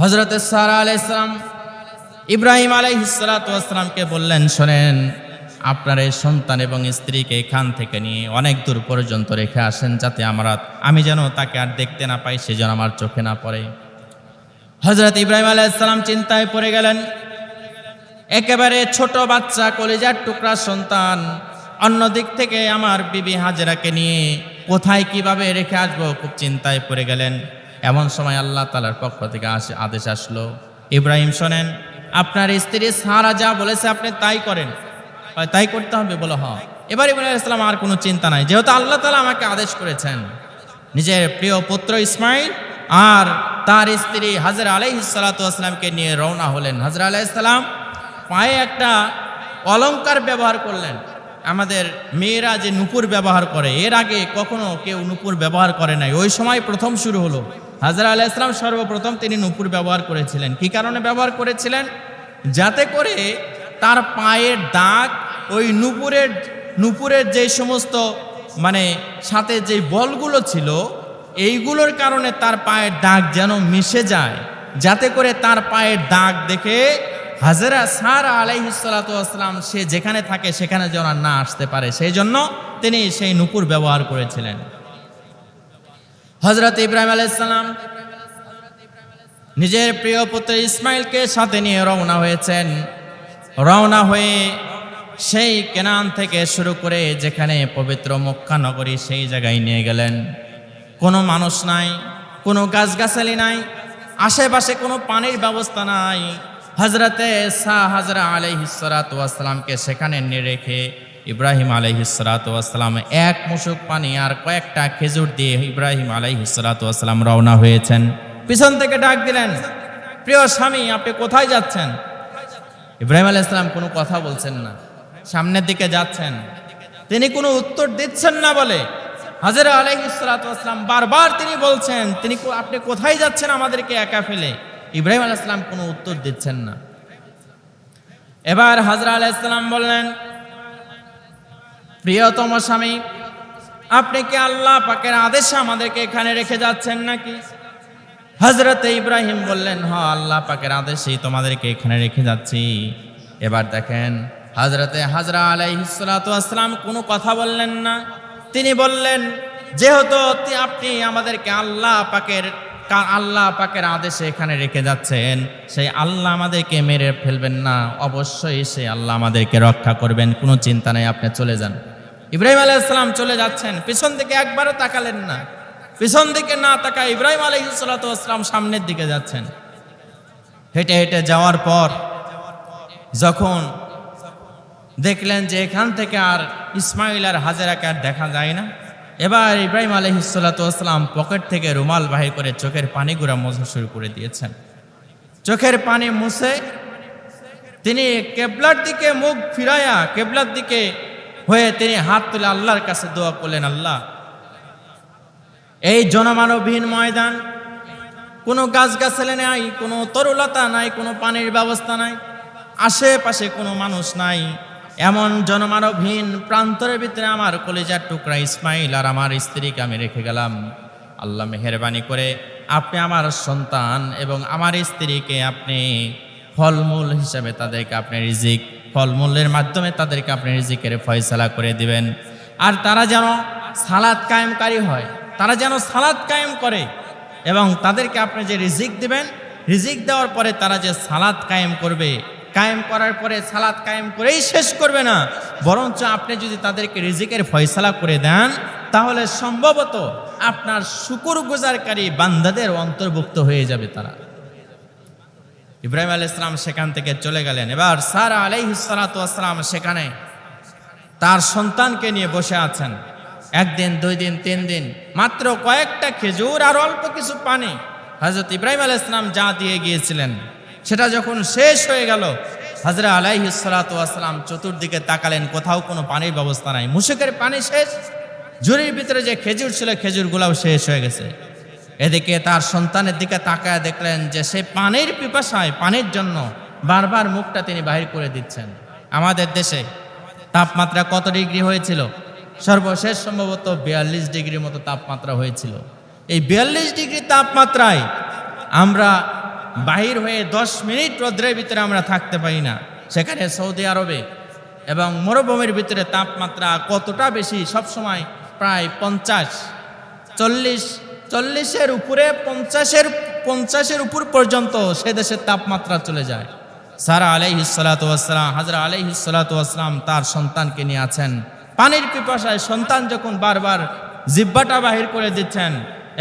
হজরত সারা ইসলাম ইব্রাহিম আলাইহিসালাতামকে বললেন, শোনেন, আপনার এই সন্তান এবং স্ত্রীকে এখান থেকে নিয়ে অনেক দূর পর্যন্ত রেখে আসেন যাতে আমরা আমি যেন তাকে আর দেখতে না পাই, সে যেন আমার চোখে না পড়ে। হজরত ইব্রাহিম আলাইসালাম চিন্তায় পড়ে গেলেন। একেবারে ছোট বাচ্চা, কলিজার টুকরা সন্তান, অন্য দিক থেকে আমার বিবি হাজেরাকে নিয়ে কোথায় কীভাবে রেখে আসব, খুব চিন্তায় পড়ে গেলেন। এমন সময় আল্লাহ তালার পক্ষ থেকে আসে, আদেশ আসলো। ইব্রাহিম শোনেন, আপনার স্ত্রী সারা যা বলেছে আপনি তাই করেন। হয় তাই করতে হবে বলো হ এবার ইব্রাহিম ইসলাম আর কোনো চিন্তা নাই, যেহেতু আল্লাহ তালা আমাকে আদেশ করেছেন। নিজের প্রিয় পুত্র ইসমাইল আর তার স্ত্রী হাজর আলাইহিসালাতামকে নিয়ে রওনা হলেন। হাজর আলাইসালাম পায়ে একটা অলঙ্কার ব্যবহার করলেন। আমাদের মেয়েরা যে নুপুর ব্যবহার করে, এর আগে কখনো কেউ নুপুর ব্যবহার করে নাই। ওই সময় প্রথম শুরু হলো। হাজরা আলাহ ইসলাম সর্বপ্রথম তিনি নুপুর ব্যবহার করেছিলেন। কি কারণে ব্যবহার করেছিলেন? যাতে করে তার পায়ের দাগ ওই নুপুরের নুপুরের যে সমস্ত মানে সাথে যে বলগুলো ছিল, এইগুলোর কারণে তার পায়ের দাগ যেন মিশে যায়। যাতে করে তার পায়ের দাগ দেখে হাজরা সারা আলাইহিসালাতাম সে যেখানে থাকে সেখানে যেন না আসতে পারে। সেই জন্য তিনি সেই নুপুর ব্যবহার করেছিলেন। হজরত ইব্রাহিম আলাইসালাম নিজের প্রিয় পুত্র ইসমাইলকে সাথে নিয়ে রওনা হয়েছেন। রওনা হয়ে সেই কেনান থেকে শুরু করে যেখানে পবিত্র মক্কা নগরী সেই জায়গায় নিয়ে গেলেন। কোনো মানুষ নাই, কোনো গাছগাছালি নাই, আশেপাশে কোনো পানির ব্যবস্থা নাই। হজরতে শাহ হাজরা আলহিসালামকে সেখানে নিয়ে রেখে ইব্রাহিম আলহিসালাম এক মুসুক পানি আর কয়েকটা খেজুর দিয়ে ইব্রাহিম আলহিসালাম রওনা হয়েছেন। পিছন থেকে ডাক দিলেন, প্রিয় স্বামী, আপনি কোথায় যাচ্ছেন? ইব্রাহিম আলাইসালাম কোনো কথা বলছেন না, সামনের দিকে যাচ্ছেন। তিনি কোনো উত্তর দিচ্ছেন না বলে হাজারা আলাইহিসালাম বারবার তিনি বলছেন, তিনি আপনি কোথায় যাচ্ছেন আমাদেরকে একা ফেলে? ইব্রাহিম আলাইসালাম কোনো উত্তর দিচ্ছেন না। এবার হাজরা আলাইসালাম বললেন প্রিয়তম স্বামী, আপনি কি আল্লাহ পাকের আদেশে আমাদেরকে এখানে রেখে যাচ্ছেন নাকি? হজরত ইব্রাহিম বললেন, হ, আল্লাহ পাকের আদেশেই তোমাদেরকে এখানে রেখে যাচ্ছি। এবার দেখেন হজরতে হাজরা আলাইহিসালাম কোনো কথা বললেন না। তিনি বললেন, যেহেতু আপনি আমাদেরকে আল্লাহ পাকের আল্লাহ পাকের আদেশে এখানে রেখে যাচ্ছেন, সেই আল্লাহ আমাদেরকে মেরে ফেলবেন না। অবশ্যই সেই আল্লাহ আমাদেরকে রক্ষা করবেন। কোনো চিন্তা নেই, আপনি চলে যান। ইব্রাহিম আলাইসালাম চলে যাচ্ছেন। পিছন দিকে একবারও তাকালেন না। পিছন দিকে না তাকা ইব্রাহিম আলাইসালাম সামনের দিকে যাচ্ছেন। হেঁটে হেঁটে যাওয়ার পর যখন দেখলেন যে এখান থেকে আর ইসমাইল আর হাজেরাকে আর দেখা যায় না, এবার ইব্রাহিম আলহিসাল্লাম পকেট থেকে রুমাল বাহির করে চোখের পানিগুলা মোছা শুরু করে দিয়েছেন। চোখের পানি মুছে তিনি কেবলার দিকে মুখ ফিরায়া কেবলার দিকে হয়ে তিনি হাত তুলে আল্লাহর কাছে দোয়া করলেন, আল্লাহ, এই জনমানবহীন ময়দান, কোনো গাছগাছালি নাই, কোনো তরুলতা নাই, কোনো পানির ব্যবস্থা নাই, আশেপাশে কোনো মানুষ নাই। এমন জনমানবহীন প্রান্তরের ভিতরে আমার কলেজার টুকরা ইসমাইল আর আমার স্ত্রীকে আমি রেখে গেলাম। আল্লাহ মেহরবানি করে আপনি আমার সন্তান এবং আমার স্ত্রীকে আপনি ফলমূল হিসাবে তাদেরকে আপনি রিজিক ফলমূলের মাধ্যমে তাদেরকে আপনি রিজিকের ফয়সালা করে দিবেন। আর তারা যেন সালাদ কায়েমকারী হয়, তারা যেন সালাদ কায়েম করে এবং তাদেরকে আপনি যে রিজিক দিবেন, রিজিক দেওয়ার পরে তারা যে সালাদ কায়েম করবে, কায়েম করার পরে সালাদ কায়েম করেই শেষ করবে না। বরঞ্চ আপনি যদি তাদেরকে রিজিকের ফয়সালা করে দেন, তাহলে সম্ভবত আপনার শুকুর গুজারকারী বান্দাদের অন্তর্ভুক্ত হয়ে যাবে তারা। ইব্রাহিম আল ইসলাম সেখান থেকে চলে গেলেন। এবার সারা আলাইহিসালাম সেখানে তার সন্তানকে নিয়ে বসে আছেন। একদিন, দুই দিন, তিন দিন, মাত্র কয়েকটা খেজুর আর অল্প কিছু পানি। হজরত ইব্রাহিম আল ইসলাম যা দিয়ে গিয়েছিলেন, সেটা যখন শেষ হয়ে গেল হজরা আলাইহিসালাম চতুর্দিকে তাকালেন, কোথাও কোনো পানির ব্যবস্থা নাই। মুশেকের পানি শেষ, ঝুড়ির ভিতরে যে খেজুর ছিল, খেজুরগুলাও শেষ হয়ে গেছে। এদিকে তার সন্তানের দিকে তাকায় দেখলেন যে সে পানির পিপাসায়, পানির জন্য বারবার মুখটা তিনি বাহির করে দিচ্ছেন। আমাদের দেশে তাপমাত্রা কত ডিগ্রি হয়েছিল? সর্বশেষ সম্ভবত বিয়াল্লিশ ডিগ্রির মতো তাপমাত্রা হয়েছিল। এই বিয়াল্লিশ ডিগ্রি তাপমাত্রায় আমরা বাহির হয়ে দশ মিনিট রোদ্রের ভিতরে আমরা থাকতে পারি না। সেখানে সৌদি আরবে এবং মরুভূমির ভিতরে তাপমাত্রা কতটা বেশি? সব সময় প্রায় পঞ্চাশ, চল্লিশ চল্লিশের উপরে, পঞ্চাশের পঞ্চাশের উপর পর্যন্ত সে দেশের তাপমাত্রা চলে যায়। সারা আলাইহি সালাতাম হাজরা আলাইহি সালাতাম তার সন্তানকে নিয়ে আছেন। পানির পিপাসায় সন্তান যখন বারবার জিব্বাটা বাহির করে দিচ্ছেন,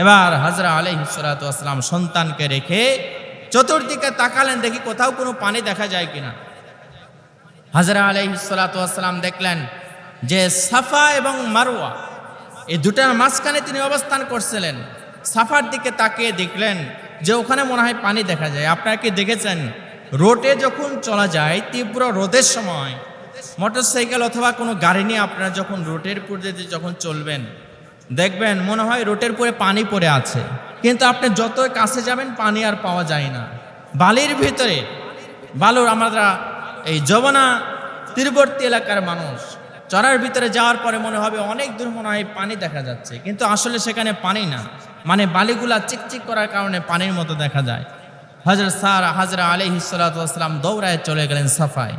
এবার হাজরা আলাইহি সালাতাম সন্তানকে রেখে চতুর্দিকে তাকালেন, দেখি কোথাও কোনো পানি দেখা যায় কিনা। হাজরা আলাইহি সালাতাম দেখলেন যে সাফা এবং মারোয়া এই দুটার মাঝখানে তিনি অবস্থান করছিলেন। সাফার দিকে তাকিয়ে দেখলেন যে ওখানে মনে হয় পানি দেখা যায়। আপনারা কি দেখেছেন? রোডে যখন চলা যায়, তীব্র রোদের সময়, মোটরসাইকেল অথবা কোনো গাড়ি নিয়ে আপনারা যখন রোডের উপর দিয়ে যখন চলবেন, দেখবেন মনে হয় রোডের পরে পানি পড়ে আছে। কিন্তু আপনি যত কাছে যাবেন, পানি আর পাওয়া যায় না। বালির ভিতরে, বালুর আমরা এই যবনা তীরবর্তী এলাকার মানুষ চড়ার ভিতরে যাওয়ার পরে মনে হবে অনেক দূর মনে হয় পানি দেখা যাচ্ছে। কিন্তু আসলে সেখানে পানি না। মানে বালিগুলা চিকচিক করার কারণে পানির মতো দেখা যায়। হজরত স্যার হাজরা আলী হিসালাম দৌড়ায় চলে গেলেন সাফাই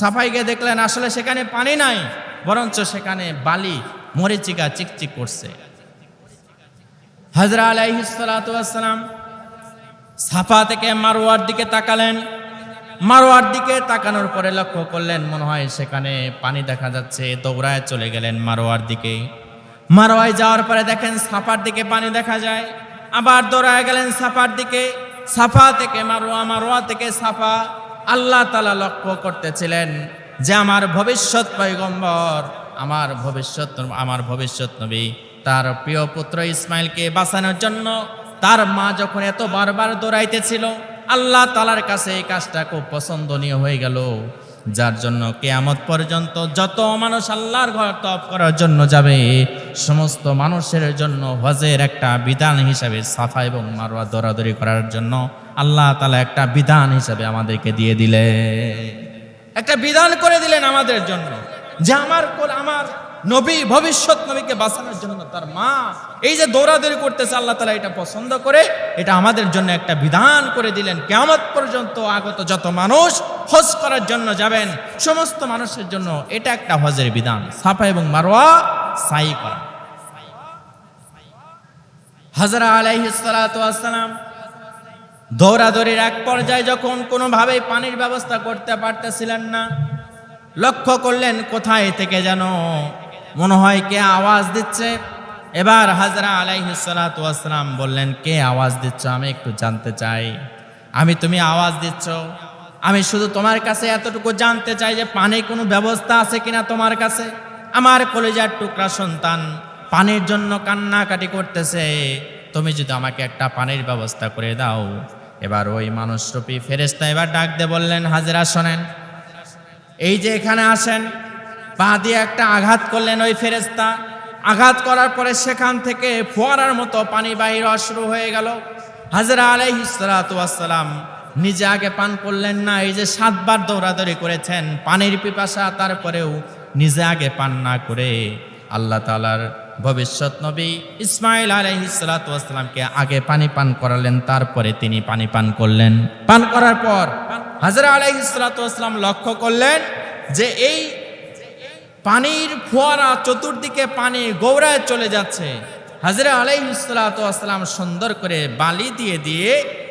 সাফাই গিয়ে দেখলেন, আসলে সেখানে পানি নাই, বরঞ্চ সেখানে বালি, মরিচিকা চিকচিক করছে। হজরা আলাইহি সাফা থেকে মারোয়ার দিকে তাকালেন। মারোয়ার দিকে তাকানোর পরে লক্ষ্য করলেন, মনে হয় সেখানে পানি দেখা যাচ্ছে। দৌড়ায় চলে গেলেন মারোয়ার দিকে। মারোয়ায় যাওয়ার পরে দেখেন সাফার দিকে পানি দেখা যায়। আবার দৌড়ায় গেলেন সাফার দিকে। সাফা থেকে মারোয়া মারোয়া থেকে সাফা। আল্লাহ তালা লক্ষ্য করতেছিলেন যে আমার ভবিষ্যৎ পৈগম্বর আমার ভবিষ্যৎ আমার ভবিষ্যৎ নবী, তার প্রিয় পুত্র ইসমাইলকে বাঁচানোর জন্য তার মা যখন এত বারবার দৌড়াইতেছিল আল্লাহ তালার কাছে এই কাজটা খুব পছন্দনীয় হয়ে গেল। যার জন্য কেয়ামত পর্যন্ত যত মানুষ আল্লাহর ঘর তপ করার জন্য যাবে, সমস্ত মানুষের জন্য হজের একটা বিধান হিসাবে সাফা এবং মারোয়া দৌড়াদৌড়ি করার জন্য আল্লাহ তালা একটা বিধান হিসাবে আমাদেরকে দিয়ে দিলে একটা বিধান করে দিলেন আমাদের জন্য যে আমার আমার নবী ভবিষ্যৎ নবীকে বাঁচানোর জন্য তার মা এই যে দৌড়াদৌড়ি করতেছে, আল্লাহ তালা এটা পছন্দ করে, এটা আমাদের জন্য একটা বিধান করে দিলেন। কেমত পর্যন্ত আগত যত মানুষ হজ করার জন্য যাবেন, সমস্ত মানুষের জন্য এটা একটা হজের বিধান। সাফা এবং মারোয়া সাই করা। হাজরা আলাইহিসালাম দৌড়াদৌড়ির এক পর্যায়ে যখন কোনোভাবেই পানির ব্যবস্থা করতে পারতেছিলেন না, লক্ষ্য করলেন কোথায় থেকে যেন মনে হয় কে আওয়াজ দিচ্ছে? এবার হাজরা আলাইহিসালাম বললেন, কে আওয়াজ দিচ্ছ? আমি একটু জানতে চাই। আমি, তুমি আওয়াজ দিচ্ছ? আমি শুধু তোমার কাছে এতটুকু জানতে চাই যে পানির কোনো ব্যবস্থা আছে কিনা তোমার কাছে? আমার কলেজার টুকরা সন্তান পানির জন্য কান্নাকাটি করতেছে। তুমি যদি আমাকে একটা পানির ব্যবস্থা করে দাও। এবার ওই মানুষরূপী ফেরেস্তা এবার ডাক দিয়ে বললেন, হাজিরা, শোনেন। এই যে এখানে আসেন পা দিয়ে একটা আঘাত করলেন ওই ফেরেস্তা আঘাত করার পরে সেখান থেকে ফোয়ারার মতো পানি বাহির শুরু হয়ে গেল। হাজরা আলাইহিসালাম নিজে আগে পান করলেন না, এই যে সাতবার দৌড়াদৌড়ি করেছেন, পানির পিপাসা তারপরেও নিজে আগে পান না করে আল্লাহ তালার ভবিষ্যৎ নবী ইসমাইল আলাইহিসালামকে আগে পানি পান করালেন, তারপরে তিনি পানি পান করলেন। পান করার পর হাজরা আলাইহিসালাম লক্ষ্য করলেন যে এই পানির ফোয়ারা চতুর্দিকে পানি গৌরায় চলে যাচ্ছে। হাজরা আলাইহিসালাম সুন্দর করে বালি দিয়ে দিয়ে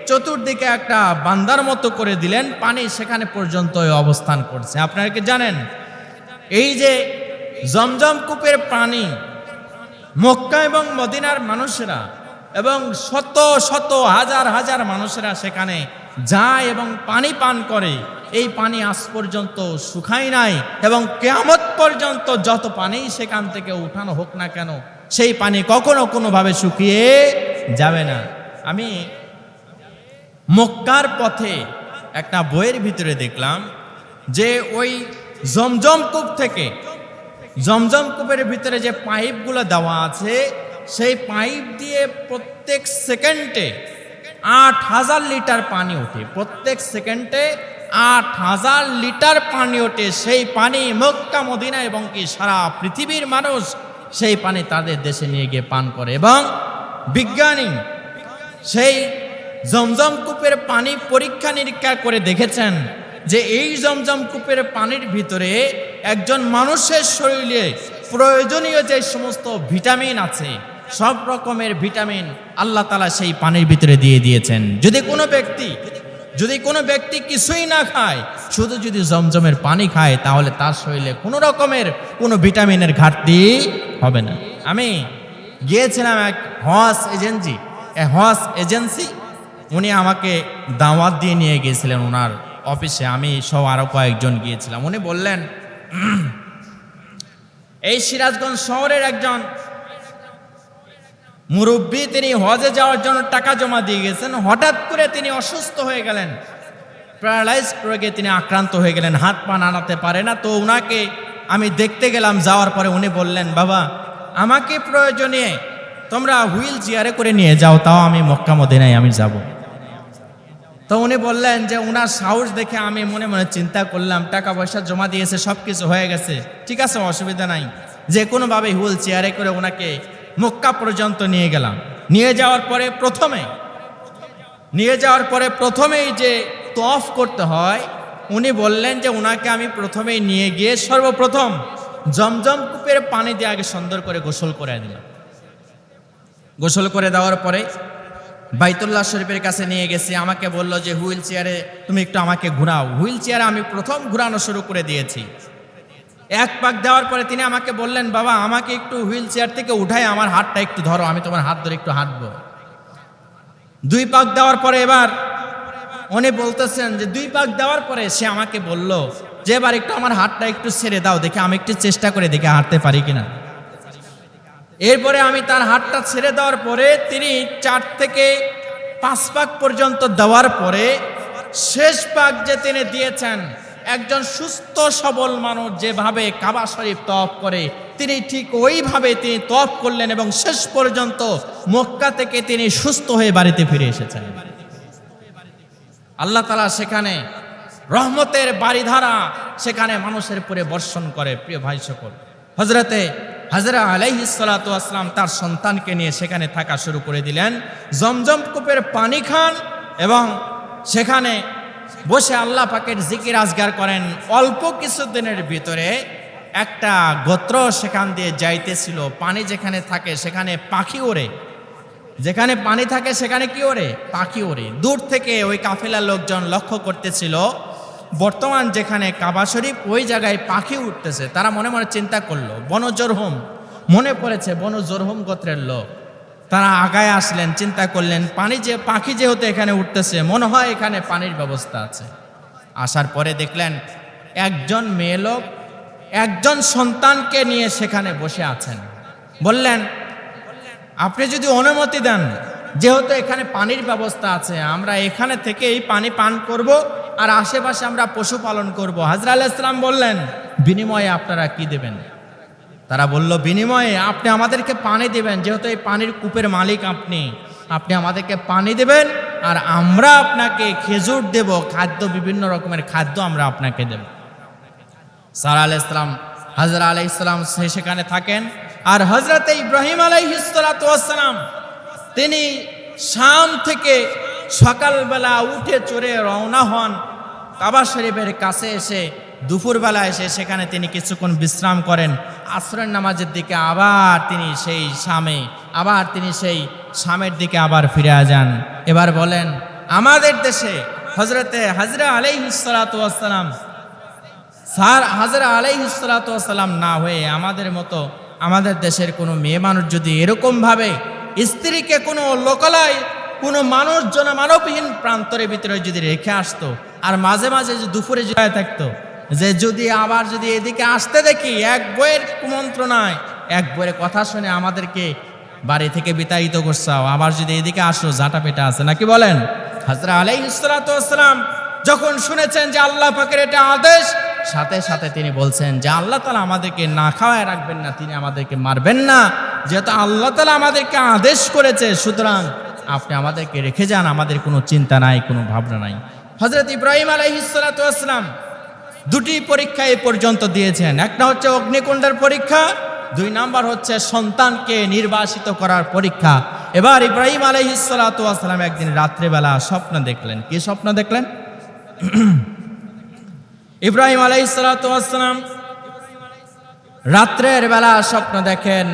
চতুর্দিকে একটা বান্দার মতো করে দিলেন, পানি সেখানে পর্যন্ত অবস্থান করছে। আপনারা কি জানেন? এই যে জমজম কূপের পানি, মক্কা এবং মদিনার মানুষেরা এবং শত শত হাজার হাজার মানুষেরা সেখানে যায় এবং পানি পান করে, এই পানি আজ পর্যন্ত শুকায় নাই এবং কেয়ামত পর্যন্ত যত পানি সেখান থেকে উঠানো হোক না কেন, সেই পানি কখনো কোনোভাবে শুকিয়ে যাবে না। আমি মক্কার পথে একটা বইয়ের ভিতরে দেখলাম যে ওই জমজম কূপ থেকে, জমজম কূপের ভিতরে যে পাইপগুলো দেওয়া আছে, সেই পাইপ দিয়ে প্রত্যেক সেকেন্ডে আট হাজার লিটার পানি ওঠে। প্রত্যেক সেকেন্ডে আট হাজার লিটার পানি ওঠে। সেই পানি মক্কা, মদিনা এবং কি সারা পৃথিবীর মানুষ সেই পানি তাদের দেশে নিয়ে গিয়ে পান করে। এবং বিজ্ঞানী সেই জমজম কূপের পানি পরীক্ষা নিরীক্ষা করে দেখেছেন যে এই জমজম কূপের পানির ভিতরে একজন মানুষের শরীরে প্রয়োজনীয় যে সমস্ত ভিটামিন আছে সব রকমের ভিটামিন আল্লাহ তালা সেই পানির ভিতরে দিয়ে দিয়েছেন। যদি কোনো ব্যক্তি, যদি কোনো ব্যক্তি কিছুই না খায়, শুধু যদি জমজমের পানি খায়, তাহলে তার শরীরে কোনো রকমের কোনো ভিটামিনের ঘাটতি হবে না। আমি গিয়েছিলাম এক হজ এজেন্সি হজ এজেন্সি, উনি আমাকে দাওয়াত দিয়ে নিয়ে গিয়েছিলেন ওনার অফিসে। আমি সব আরও কয়েকজন গিয়েছিলাম। উনি বললেন এই সিরাজগঞ্জ শহরের একজন মুরব্বী, তিনি হজে যাওয়ার জন্য টাকা জমা দিয়ে গেছেন। হঠাৎ করে তিনি অসুস্থ হয়ে গেলেন। প্যারালাইজ রোগে তিনি আক্রান্ত হয়ে গেলেন। হাত পা নাড়াতে পারে না। তো ওনাকে আমি দেখতে গেলাম। যাওয়ার পরে উনি বললেন, বাবা, আমাকে প্রয়োজনে তোমরা হুইল চেয়ারে করে নিয়ে যাও। তাও আমি মক্কা মদিনায় আমি যাব। তো উনি বললেন যে ওনার সাহস দেখে আমি মনে মনে চিন্তা করলাম। টাকা পয়সা জমা দিয়েছে সব কিছু হয়ে গেছে। ঠিক আছে, অসুবিধা নাই। যে কোনোভাবে হুইল চেয়ারে করে ওনাকে মক্কা পর্যন্ত নিয়ে গেলাম। নিয়ে যাওয়ার পরে প্রথমে, নিয়ে যাওয়ার পরে প্রথমেই যে তফ করতে হয়, উনি বললেন যে ওনাকে আমি প্রথমেই নিয়ে গিয়ে সর্বপ্রথম জমজম কূপের পানি দিয়ে আগে সুন্দর করে গোসল করে দিলাম। গোসল করে দেওয়ার পরে বাইতুল্লাহ শরীফের কাছে নিয়ে গেছি। আমাকে বলল যে, হুইল চেয়ারে তুমি একটু আমাকে ঘুরাও। হুইল চেয়ারে আমি প্রথম ঘুরানো শুরু করে দিয়েছি। এক পাক দেওয়ার পরে তিনি আমাকে বললেন, বাবা, আমাকে একটু হুইল চেয়ার থেকে উঠাই, আমার হাতটা একটু ধরো, আমি তোমার হাত ধরে একটু হাঁটবো। দুই পাক দেওয়ার পরে এবার উনি বলতেছেন যে, দুই পাক দেওয়ার পরে সে আমাকে বলল যে, এবার একটু আমার হাতটা একটু ছেড়ে দাও, দেখে আমি একটু চেষ্টা করে দেখে হাঁটতে পারি কিনা। এরপরে আমি তার হাতটা ছেড়ে দেওয়ার পরে তিনি চার থেকে পাঁচ পাক পর্যন্ত দেওয়ার পরে শেষ পাক যে তিনি দিয়েছেন একজন সুস্থ, সবল মানুষ যেভাবে কাবা শরীফ তফ করে, তিনি ঠিক ওইভাবে তিনি তফ করলেন এবং শেষ পর্যন্ত মক্কা থেকে তিনি সুস্থ হয়ে বাড়িতে ফিরে এসেছেন। আল্লাহ তালা সেখানে রহমতের বাড়িধারা সেখানে মানুষের উপরে বর্ষণ করে, প্রিয় ভাই সকল। হজরতে হাজরা আলাইহিসালাতু আসলাম তার সন্তানকে নিয়ে সেখানে থাকা শুরু করে দিলেন। জমজম কূপের পানি খান এবং সেখানে বসে আল্লাহ পাকের জিকির আজগার করেন। অল্প কিছুদিনের ভিতরে একটা গোত্র সেখান দিয়ে যাইতেছিল। পানি যেখানে থাকে সেখানে পাখি ওড়ে। যেখানে পানি থাকে সেখানে কি ওরে পাখি ওরে দূর থেকে ওই কাফেলার লোকজন লক্ষ্য করতেছিল, বর্তমান যেখানে কাবা শরীফ, ওই জায়গায় পাখি উঠতেছে। তারা মনে মনে চিন্তা করল, বনজরহুম। মনে পড়েছে বনজরহুম গোত্রের লোক। তারা আগায় আসলেন, চিন্তা করলেন, পানি যে, পাখি যেহেতু এখানে উঠতেছে, মনে হয় এখানে পানির ব্যবস্থা আছে। আসার পরে দেখলেন, একজন মেয়ে লোক একজন সন্তানকে নিয়ে সেখানে বসে আছেন। বললেন, আপনি যদি অনুমতি দেন, যেহেতু এখানে পানির ব্যবস্থা আছে, আমরা এখানে থেকে এই পানি পান করব আর আশেপাশে আমরা পশুপালন করব। হাজরা আলাহ ইসলাম বললেন, বিনিময়ে আপনারা কি দেবেন? তারা বলল, বিনিময়ে আপনি আমাদেরকে পানি দেবেন, যেহেতু এই পানির কূপের মালিক আপনি। আপনি আমাদেরকে পানি দেবেন আর আমরা আপনাকে খেজুর দেব, খাদ্য, বিভিন্ন রকমের খাদ্য আমরা আপনাকে দেব। সারা আলাহ ইসলাম হাজরা আলাহ ইসলাম সেখানে থাকেন। আর হজরত ইব্রাহিম আলাইহিসালাম তিনি শাম থেকে সকালবেলা উঠে চড়ে রওনা হন কাবা শরীফের কাছে এসে। দুপুরবেলা এসে সেখানে তিনি কিছুক্ষণ বিশ্রাম করেন। আশ্রয় নামাজের দিকে আবার তিনি সেই শামে, আবার তিনি সেই শামের দিকে আবার ফিরে যান। এবার বলেন, আমাদের দেশে হজরতে হাজরা আলাইহিসালাম স্যার, হাজরা আলাইহিসালাম না হয়ে আমাদের মতো আমাদের দেশের কোনো মেয়ে মানুষ যদি এরকমভাবে স্ত্রীকে কোনো লোকালয়, কোনো মানুষ জনমানবহীন প্রান্তরের ভিতরে যদি রেখে আসতো, আর মাঝে মাঝে যে দুপুরে জয় থাকতো যে যদি আবার যদি এদিকে আসতে দেখি, এক বইয়ের কুমন্ত্রণায় এক বইয়ের কথা শুনে আমাদেরকে বাড়ি থেকে বিতাড়িত করছাও আবার যদি এদিকে আসো জাটা পেটা আছে। নাকি বলেন? হাজরা আলাইহিসালাম যখন শুনেছেন যে আল্লাহ পাকের এটা আদেশ, সাথে সাথে তিনি বলছেন যে আল্লাহ তালা আমাদেরকে না খাওয়ায় রাখবেন না, তিনি আমাদেরকে মারবেন না। যেহেতু আল্লাহ তালা আমাদেরকে আদেশ করেছে, সুতরাং আপনি আমাদেরকে রেখে যান, আমাদের কোনো চিন্তা নাই, কোনো ভাবনা নাই। হজরত ইব্রাহিম আলাইহিসালাম দুটি পরীক্ষা এ পর্যন্ত দিয়েছেন। একটা হচ্ছে অগ্নিকুণ্ডের পরীক্ষা, দুই নাম্বার হচ্ছে সন্তানকে নির্বাসিত করার পরীক্ষা। এবার ইব্রাহিম আলহিসাল্লাম একদিন রাত্রেবেলা স্বপ্ন দেখলেন। কি স্বপ্ন দেখলেন? ইব্রাহিম আলহিসাল্লাম রাত্রের বেলা স্বপ্ন দেখেন।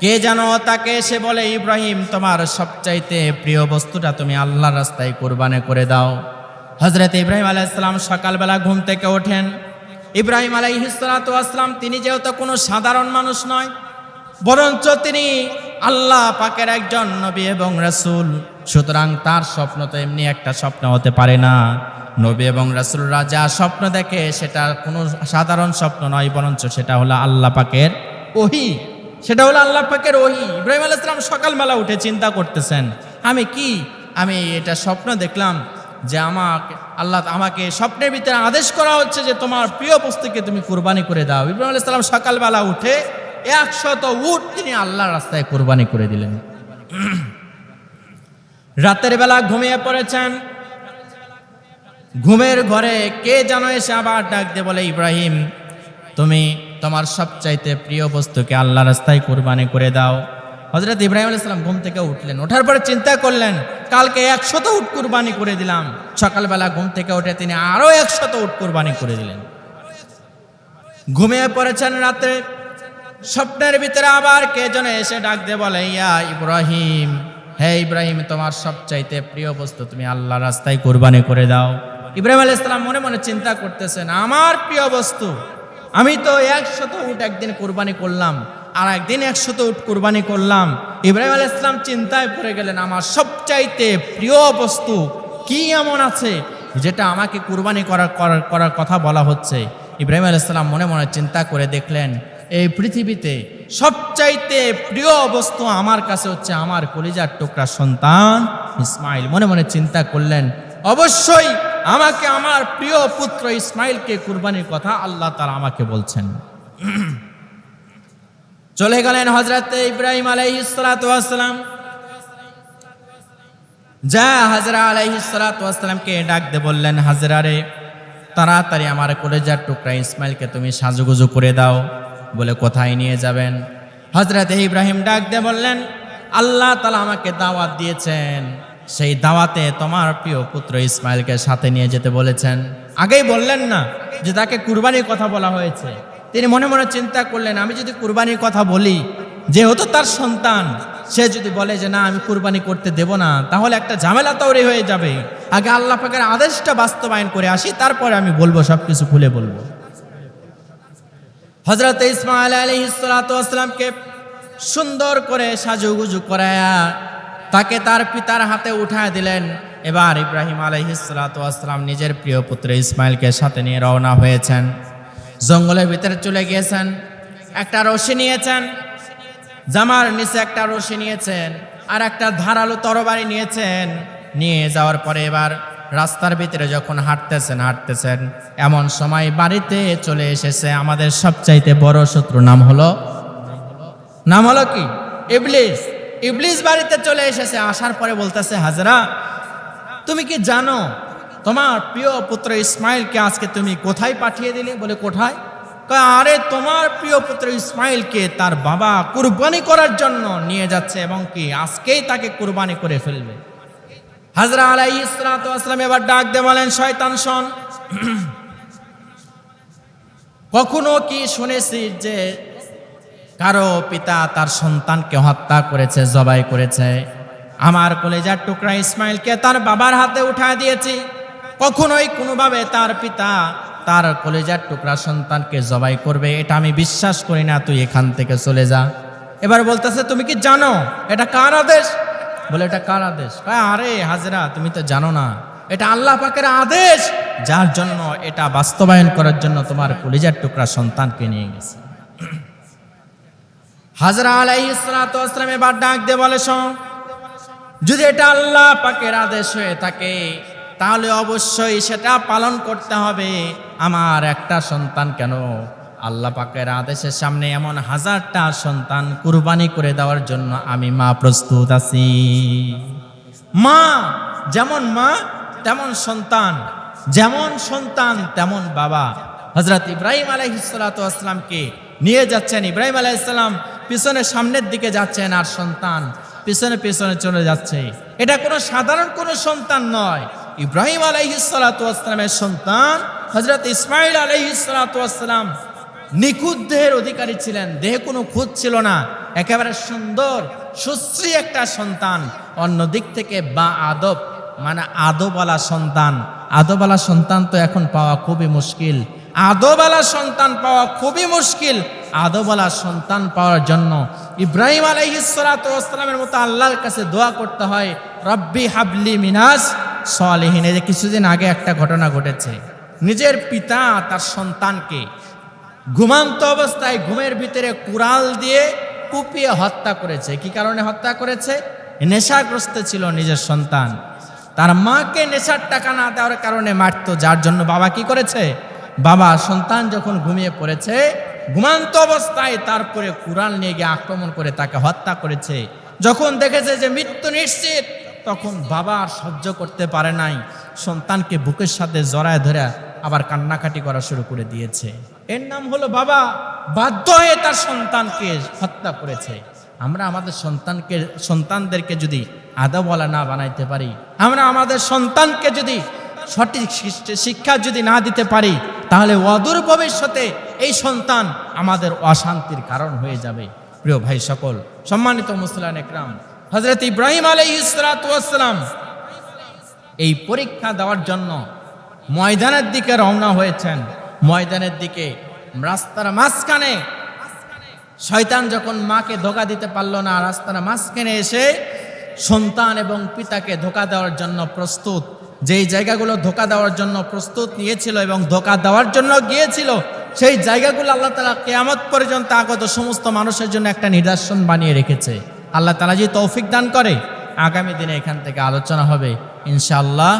কে যেন তাকে এসে বলে, ইব্রাহিম, তোমার সবচাইতে প্রিয় বস্তুটা তুমি আল্লাহর রাস্তায় কোরবানি করে দাও। হজরত ইব্রাহিম আলাইসালাম সকালবেলা ঘুম থেকে ওঠেন। ইব্রাহিম আলাইহিসালাম তিনি যেহেতু কোনো সাধারণ মানুষ নয়, বরঞ্চ তিনি আল্লাহ পাকের একজন নবী এবং রাসূল। সুতরাং তার স্বপ্ন তো এমনি একটা স্বপ্ন হতে পারে না। নবী এবং রাসূলরা যা স্বপ্ন দেখে সেটা কোনো সাধারণ স্বপ্ন নয়, বরঞ্চ সেটা হলো আল্লাহ পাকের ওহি। সেটা হলো আল্লাহ পাকের ওহি। ইব্রাহিম আলাইসালাম সকালবেলা উঠে চিন্তা করতেছেন, আমি কি? আমি এটা স্বপ্ন দেখলাম যে আমাকে, আল্লাহ আমাকে স্বপ্নের ভিতরে আদেশ করা হচ্ছে যে তোমার প্রিয় বস্তুকে তুমি কুরবানি করে দাও। ইব্রাহিম আলাইসালাম সকালবেলা উঠে একশত উট তিনি আল্লাহর রাস্তায় কোরবানি করে দিলেন। রাতের বেলা ঘুমিয়ে পড়েছেন। ঘুমের ঘরে কে যেন এসে আবার ডাক দিয়ে বলে, ইব্রাহিম, তুমি তোমার সবচাইতে প্রিয় বস্তুকে আল্লাহ রাস্তায় কোরবানি করে দাও। হজরত ইব্রাহিম আলাইসালাম ঘুম থেকে উঠলেন। ওঠার পরে চিন্তা করলেন, কালকে একশত উট কুরবানি করে দিলাম। সকালবেলা ঘুম থেকে উঠে তিনি আরও একশত উট কুরবানি করে দিলেন। ঘুমিয়ে পড়েছেন রাত্রে স্বপ্নের ভিতরে আবার কে যেন এসে ডাক দিয়ে বলে, ইয়া ইব্রাহিম, হে ইব্রাহিম, তোমার সবচাইতে প্রিয় বস্তু তুমি আল্লাহ রাস্তায় কোরবানি করে দাও। ইব্রাহিম আলাইহিস সালাম মনে মনে চিন্তা করতেছেন, আমার প্রিয় বস্তু, আমি তো একশত উট একদিন কোরবানি করলাম। আর একদিন একশত উট কোরবানি করলাম। ইব্রাহিম আলাইহিস সালাম চিন্তায় পড়ে গেলেন, আমার সবচাইতে প্রিয় বস্তু কি এমন আছে যেটা আমাকে কুরবানি করার করার কথা বলা হচ্ছে? ইব্রাহিম ইসলাম মনে মনে চিন্তা করে দেখলেন, এই পৃথিবীতে সবচাইতে প্রিয় বস্তু আমার কাছে হচ্ছে আমার কলিজার টুকরা সন্তান ইসমাইল। মনে মনে চিন্তা করলেন, অবশ্যই আমাকে, আমার প্রিয় পুত্র ইসমাইলকে কুরবানির কথা আল্লাহ তারা আমাকে বলছেন। চলে গেলেন হজরত ইব্রাহিম আলাইহিসসালাম যা হাজরা আলাইহিসসালামকে ডাক দে বললেন হাজরা রে তাড়াতাড়ি আমার কলেজার টুকরা ইসমাইলকে তুমি সাজুগুজু করে দাও। বলে কোথায় নিয়ে যাবেন? হজরত ইব্রাহিম ডাক দে বললেন, আল্লাহ তালা আমাকে দাওয়াত দিয়েছেন। সেই দাওয়াতে তোমার প্রিয় পুত্র ইসমাইলকে সাথে নিয়ে যেতে বলেছেন। আগেই বললেন না যে তাকে কুরবানির কথা বলা হয়েছে। তিনি মনে মনে চিন্তা করলেন, আমি যদি কুরবানির কথা বলি, যেহেতু তার সন্তান, সে যদি বলে যে না, আমি কুরবানি করতে দেব না, তাহলে একটা ঝামেলা তৈরি হয়ে যাবে। আগে আল্লাহ পাকের আদেশটা বাস্তবায়ন করে আসি, তারপরে আমি বলব সব কিছু খুলে বলব। হজরত ইসমাইল আলী ইসলাতামকে সুন্দর করে সাজুগুজু করায়া তাকে তার পিতার হাতে উঠায় দিলেন। এবার ইব্রাহিম আলহিসাম নিজের প্রিয় পুত্র ইসমাইলকে সাথে নিয়ে রওনা হয়েছেন। জঙ্গলের ভিতরে চলে গিয়েছেন, একটা রশি নিয়েছেন, জামার নিচে একটা রশি নিয়েছেন, আর একটা ধারালো তরবারি নিয়েছেন। নিয়ে যাওয়ার পরে এবার রাস্তার ভিতরে যখন হাঁটতেছেন হাঁটতেছেন, এমন সময় বাড়িতে চলে এসেছে আমাদের সবচাইতে বড় শত্রু নাম হলো নাম হলো কি? ইবলিস। ইবলিস বাড়িতে চলে এসেছে, আসার পরে বলতেছে, হাজরা, তুমি কি জানো তোমার প্রিয় পুত্র ইসমাইলকে আজকে তুমি কোথায় পাঠিয়ে দিলে? বলে কোথায়? আরে তোমার প্রিয় পুত্র ইসমাইলকে তার বাবা কুরবানি করার জন্য নিয়ে যাচ্ছে এবং কি আজকেই তাকে কুরবানি করে ফেলবে। হাজরা আলাই ইসলাম এবার ডাক দে বলেন, শয়তান, শোন। কখনো কি শুনেছি যে কারও পিতা তার সন্তানকে হত্যা করেছে, জবাই করেছে? আমার কলেজার টুকরা ইসমাইলকে তার বাবার হাতে উঠায় দিয়েছি। কখনোই কোনোভাবে তার পিতা তার কলেজার টুকরা সন্তানকে জবাই করবে, এটা আমি বিশ্বাস করি না, তুই এখান থেকে চলে যা। এবার বলতেছে, তুমি কি জানো? এটা কার আদেশ? বলে, এটা কার আদেশ? আরে হাজরা, তুমি তো জানো না। এটা আল্লাহ পাকের আদেশ, যার জন্য এটা বাস্তবায়ন করার জন্য তোমার কলিজার টুকরা সন্তানকে নিয়ে গেছে। হাজরা আলাইহিসসালাম এবার ডাক দিয়ে বলে যদি এটা আল্লাহ পাকের আদেশ হয়ে থাকে তাহলে অবশ্যই সেটা পালন করতে হবে। আমার একটা সন্তান কেন? আল্লাহ পাকের আদেশের সামনে এমন হাজারটা সন্তান কুরবানি করে দেওয়ার জন্য আমি মা প্রস্তুত আছি। মা, যেমন মা, তেমন সন্তান। যেমন সন্তান, তেমন বাবা। হজরত ইব্রাহিম আলাইহিসালামকে নিয়ে যাচ্ছেন। ইব্রাহিম আলাইহিসসালাম পিছনে সামনের দিকে যাচ্ছেন আর সন্তান পিছনে পিছনে চলে যাচ্ছে। এটা কোনো সাধারণ কোনো সন্তান নয়। ইব্রাহিম আলাইহিসালামের সন্তান হজরত ইসমাইল আলাইহিসালাম নিখুঁত দেহের অধিকারী ছিলেন। দেহে কোনো খুঁত ছিল না। একেবারে সুন্দর, সুশ্রী একটা সন্তান। অন্য দিক থেকে বা আদব মানে আদবালা সন্তান। আদবালা সন্তান তো এখন পাওয়া খুবই মুশকিল। আদবালা সন্তান পাওয়া খুবই মুশকিল। আদবালা সন্তান পাওয়ার জন্য ইব্রাহিম আলাইহিসালামের মতো আল্লাহর কাছে দোয়া করতে হয়, রব্বি হাবলি মিনাস সলেহিন যে কিছুদিন আগে একটা ঘটনা ঘটেছে। নিজের পিতা তার সন্তানকে ঘুমান্ত অবস্থায় ঘুমের ভিতরে কুড়াল দিয়ে কুপিয়ে হত্যা করেছে। কি কারণে হত্যা করেছে? নেশাগ্রস্ত ছিল নিজের সন্তান। তার মাকে নেশার টাকা না দেওয়ার কারণে মারতো, যার জন্য বাবা কি করেছে? বাবা সন্তান যখন ঘুমিয়ে পড়েছে, ঘুমান্ত অবস্থায় তারপরে কুড়াল নিয়ে গিয়ে আক্রমণ করে তাকে হত্যা করেছে। যখন দেখেছে যে মৃত্যু নিশ্চিত তখন বাবা আর সহ্য করতে পারে নাই। সন্তানকে বুকের সাথে জড়ায় ধরে আবার কান্নাকাটি করা শুরু করে দিয়েছে। এর নাম হলো বাবা, বাধ্য হয়ে তার সন্তানকে হত্যা করেছে। আমরা আমাদের সন্তানকে, সন্তানদেরকে যদি আদাবলা না বানাইতে পারি, আমরা আমাদের সন্তানকে যদি সঠিক শিক্ষা যদি না দিতে পারি, তাহলে অদূর ভবিষ্যতে এই সন্তান আমাদের অশান্তির কারণ হয়ে যাবে। প্রিয় ভাই সকল, সম্মানিত মুসলান একরাম হজরত ইব্রাহিম আলাই ইসলাতাম এই পরীক্ষা দেওয়ার জন্য ময়দানের দিকে রওনা হয়েছেন। ময়দানের দিকে, রাস্তার মাঝখানে। শয়তান যখন মাকে ধোকা দিতে পারল না, রাস্তার মাঝখানে এসে সন্তান এবং পিতাকে ধোকা দেওয়ার জন্য প্রস্তুত, যেই জায়গাগুলো ধোকা দেওয়ার জন্য প্রস্তুত নিয়েছিল এবং ধোকা দেওয়ার জন্য গিয়েছিল, সেই জায়গাগুলো আল্লাহ তালা কেয়ামত পর্যন্ত আগত সমস্ত মানুষের জন্য একটা নিদর্শন বানিয়ে রেখেছে। আল্লাহ তালা যদি তৌফিক দান করে আগামী দিনে এখান থেকে আলোচনা হবে ইনশাআল্লাহ।